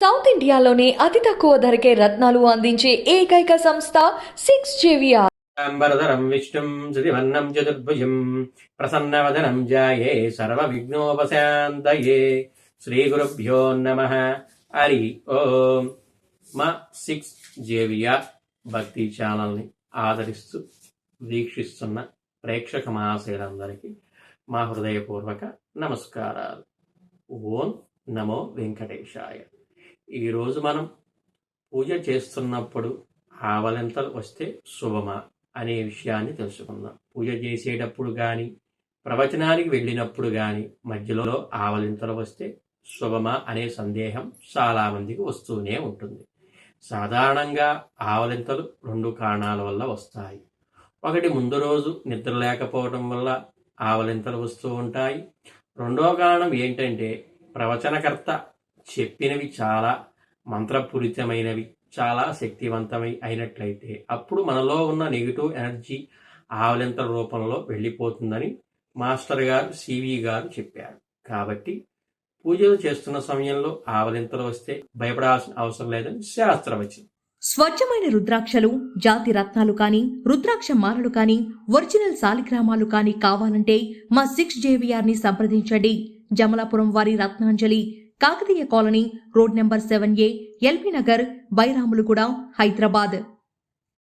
South ఇండియాలోనే అతి తక్కువ ధరకే రత్నాలు అందించే ఏకైక సంస్థ సిక్స్ జేవిఆర్. అంబరధరం విష్ణుం శ్రీవర్ణం చతుర్భుజం ప్రసన్నవదనం జాయే శ్రీ గురుభ్యోం నమ. హరి ఓం. మా సిక్స్ జేవియా భక్తి ఛానల్ని ఆదరిస్తూ వీక్షిస్తున్న ప్రేక్షక మహాశయులందరికీ మా హృదయపూర్వక నమస్కారాలు. ఓం నమో వెంకటేశాయ. ఈరోజు మనం పూజ చేస్తున్నప్పుడు ఆవలింతలు వస్తే శుభమా అనే విషయాన్ని తెలుసుకుందాం. పూజ చేసేటప్పుడు కానీ ప్రవచనానికి వెళ్ళినప్పుడు కానీ మధ్యలో ఆవలింతలు వస్తే శుభమా అనే సందేహం చాలామందికి వస్తూనే ఉంటుంది. సాధారణంగా ఆవలింతలు రెండు కారణాల వల్ల వస్తాయి. ఒకటి ముందు రోజు నిద్ర లేకపోవడం వల్ల ఆవలింతలు వస్తూ ఉంటాయి. రెండో కారణం ఏంటంటే ప్రవచనకర్త చెప్పినవి చాలా మంత్రపూరితమైనవి చాలా శక్తివంతమై అయినట్లయితే అప్పుడు మనలో ఉన్న నెగిటివ్ ఎనర్జీ ఆవలింతల రూపంలో వెళ్ళిపోతుందని మాస్టర్ గారు సివి గారు చెప్పారు. కాబట్టి పూజలు చేస్తున్న సమయంలో ఆవలింతలు వస్తే భయపడాల్సిన అవసరం లేదని శాస్త్రవచనం. స్వచ్ఛమైన రుద్రాక్షలు జాతి రత్నాలు కానీ రుద్రాక్ష మాలలు కానీ ఒరిజినల్ సాలిగ్రామాలు కానీ కావాలంటే మా సిక్స్ జేవిఆర్ని సంప్రదించండి. జమలాపురం వారి Ratnanjali Kakatiya colony road number seven A LB Nagar Bairamalguda Hyderabad